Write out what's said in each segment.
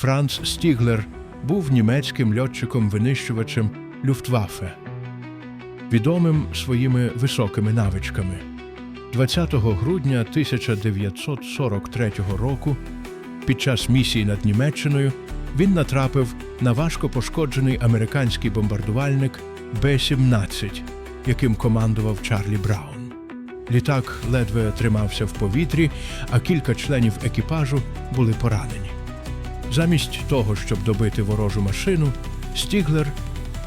Франц Стіглер був німецьким льотчиком-винищувачем Люфтваффе, відомим своїми високими навичками. 20 грудня 1943 року під час місії над Німеччиною він натрапив на важко пошкоджений американський бомбардувальник Б-17, яким командував Чарлі Браун. Літак ледве тримався в повітрі, а кілька членів екіпажу були поранені. Замість того, щоб добити ворожу машину, Стіглер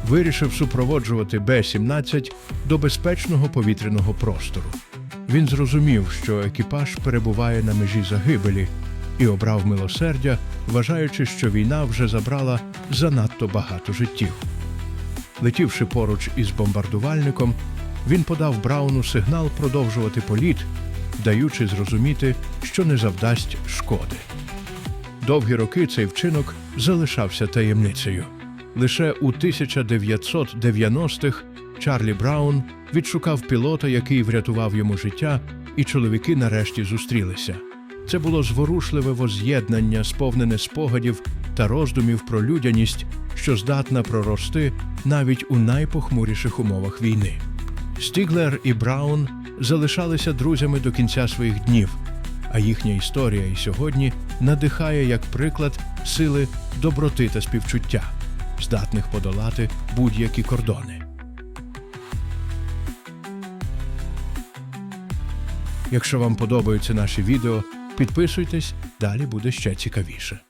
вирішив супроводжувати Б-17 до безпечного повітряного простору. Він зрозумів, що екіпаж перебуває на межі загибелі, і обрав милосердя, вважаючи, що війна вже забрала занадто багато життів. Летівши поруч із бомбардувальником, він подав Брауну сигнал продовжувати політ, даючи зрозуміти, що не завдасть шкоди. Довгі роки цей вчинок залишався таємницею. Лише у 1990-х Чарлі Браун відшукав пілота, який врятував йому життя, і чоловіки нарешті зустрілися. Це було зворушливе воз'єднання, сповнене спогадів та роздумів про людяність, що здатна прорости навіть у найпохмуріших умовах війни. Стіглер і Браун залишалися друзями до кінця своїх днів, а їхня історія і сьогодні надихає як приклад сили доброти та співчуття, здатних подолати будь-які кордони. Якщо вам подобаються наші відео, підписуйтесь, далі буде ще цікавіше.